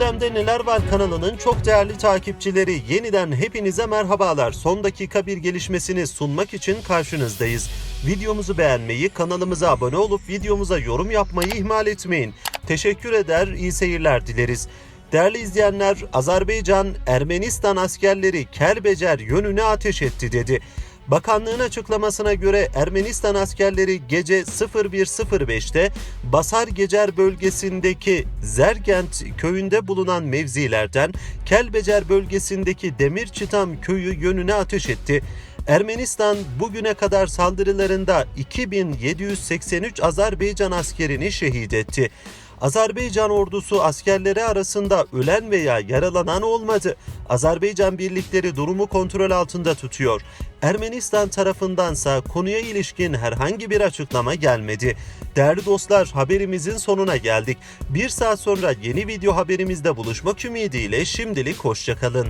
Gündemde Neler Var kanalının çok değerli takipçileri yeniden hepinize merhabalar. Son dakika bir gelişmesini sunmak için karşınızdayız. Videomuzu beğenmeyi, kanalımıza abone olup videomuza yorum yapmayı ihmal etmeyin. Teşekkür eder, iyi seyirler dileriz. Değerli izleyenler, Azerbaycan, Ermenistan askerleri Kelbecer yönüne ateş etti dedi. Bakanlığın açıklamasına göre Ermenistan askerleri gece 01.05'te Basar Gecer bölgesindeki Zergent köyünde bulunan mevzilerden Kelbecer bölgesindeki Demirçitam köyü yönüne ateş etti. Ermenistan bugüne kadar saldırılarında 2783 Azerbaycan askerini şehit etti. Azerbaycan ordusu askerleri arasında ölen veya yaralanan olmadı. Azerbaycan birlikleri durumu kontrol altında tutuyor. Ermenistan tarafındansa konuya ilişkin herhangi bir açıklama gelmedi. Değerli dostlar haberimizin sonuna geldik. Bir saat sonra yeni video haberimizde buluşmak ümidiyle şimdilik hoşçakalın.